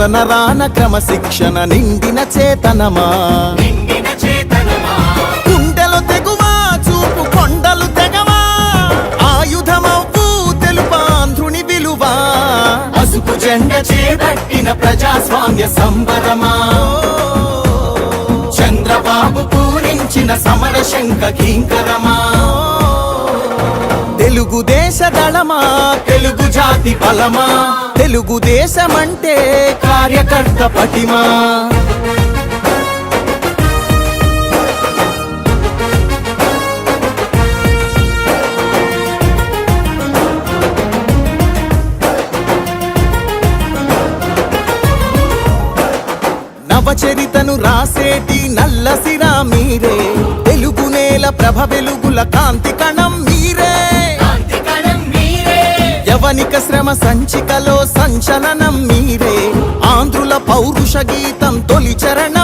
నర నరాన క్రమశిక్షణ నిండిన చేతనమా? నిండిన చేతనమా? గుండెలు తెగువా చూపు కొండలు తెగవా? ఆయుధమవ్వు తెలుపాంధ్రుని విలువా? పసుపు జెండ చేపట్టిన ప్రజాస్వామ్య సంబరమా? చంద్రబాబు పూరించిన సమర శంఖ కింకరమా? తెలుగు దేశ దళమా తెలుగు జాతి బలమా? తెలుగు దేశమంటే కార్యకర్త పటిమా? నవచరితను రాసేటి నల్ల సిరా మీరే. తెలుగు నేల ప్రభ వెలుగుల కాంతి కణ యవనిక శ్రమ సంచికలో సంచలనం మీరే. ఆంధ్రుల పౌరుష గీతం తొలి చరణం